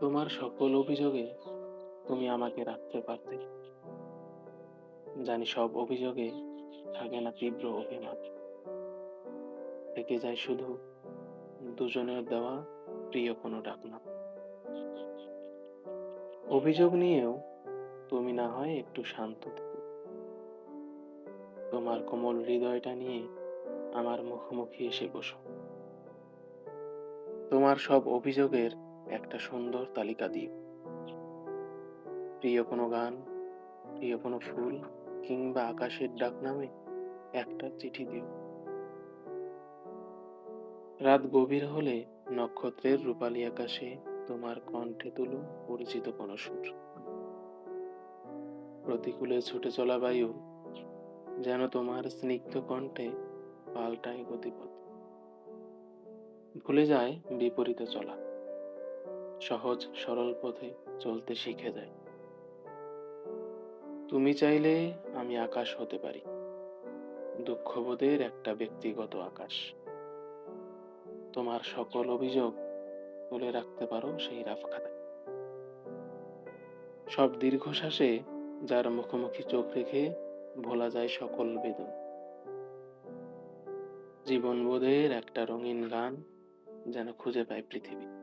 তোমার সকল অভিযোগে তুমি আমাকে রাখতে পারতে। জানি সব অভিযোগে থাকে না তীব্র অভিমান। থেকে যায় শুধু দুজনের দেওয়া প্রিয় কোনো ডাকনাম অভিযোগ নিয়েও তুমি না হয় একটু শান্ত তোমার কোমল হৃদয়টা নিয়ে আমার মুখোমুখি এসে বসো। তোমার সব অভিযোগের একটা সুন্দর তালিকা দিও প্রিয় কোনো গান, প্রিয় কোনো ফুল কিংবা আকাশের ডাক নামে একটা চিঠি দিও। রাত গভীর হলে নক্ষত্রের রূপালী আকাশে তোমার কণ্ঠে তুলো পরিচিত কোনো সুর। প্রতিকূলে ছুটে চলা বায়ু যেন তোমার স্নিগ্ধ কণ্ঠে পাল্টায় গতিপথ। ভুলে যায় বিপরীতে চলা। সহজ, সরল পথে চলতে শিখে যায়। তুমি চাইলে আমি আকাশ হতে পারি। দুঃখবোধের একটা ব্যক্তিগত আকাশ। তোমার সকল অভিযোগ তুলে রাখতে পারো সেই রাফ খাতায় সব দীর্ঘশ্বাসে যার মুখোমুখি চোখ রেখে ভোলা যায় সকল বেদন। জীবনবোধের একটা রঙিন গান যেন খুঁজে পায় পৃথিবী।